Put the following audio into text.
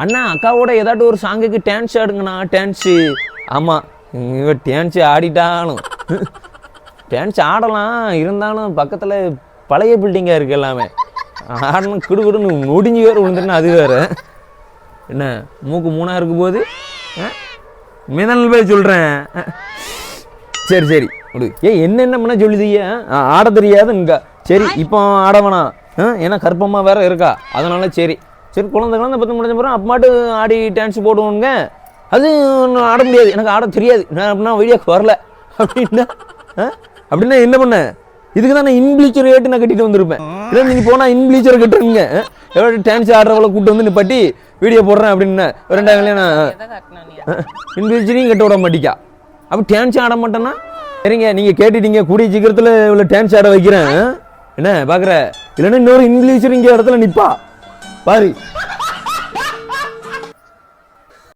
அண்ணா அக்காவோட ஏதாட்டும் ஒரு சாங்குக்கு டான்ஸ் ஆடுங்கண்ணா டான்ஸு ஆமாம் இவன் டான்ஸ் ஆடிட்டாலும். டான்ஸ் ஆடலாம் இருந்தாலும் பக்கத்தில் பழைய பில்டிங்காக இருக்கு எல்லாமே. ஆடணும் குடு முடிஞ்சு வேறு விழுந்துருன்னா அது வேறு. என்ன மூக்கு மூணாக இருக்கும் போது? மிதல் போய் சொல்கிறேன் சரி சரி ஏ ஏய் என்னென்ன பண்ண சொல்லுதியா ஆட தெரியாதுங்க. சரி இப்போ ஆட வேணாம். ஆ, ஏன்னா கற்பமாக வேற இருக்கா. அதனால சரி. சரி குழந்தை குழந்தை பத்து முடிஞ்ச பிறகு அப்பாட்டு ஆடி டான்ஸ் போடுவோங்க அது ஆட முடியாது. எனக்கு ஆட தெரியாது. நான் அப்படின்னா வீடியோக்கு வரல. அப்படின்னா ஆ? அப்படின்னா என்ன பண்ண? இதுக்கு தான் நான் இன்பிளீச்சர் ஏட்டு நான் கட்டிட்டு வந்திருப்பேன். இல்லை நீங்கள் போனால் இன்பிளீச்சர் கட்டுறீங்க. எவ்வளோ டான்ஸ் ஆடுறவளை கூப்பிட்டு வந்து நிப்பாட்டி வீடியோ போடுறேன் அப்படின்னு ரெண்டாயிரம் நான் எதை கட்ட விட மாட்டிக்கா. அப்போ டான்ஸ் ஆட மாட்டேன்னா? சரிங்க நீங்கள் கேட்டுட்டீங்க. கூடிய சீக்கிரத்தில் இவ்வளோ டான்ஸ் ஆட வைக்கிறேன். என்ன பார்க்குற இல்லைன்னா இன்னொரு இன்பிளிச்சர் இங்கே இடத்துல நிற்பா பாரு.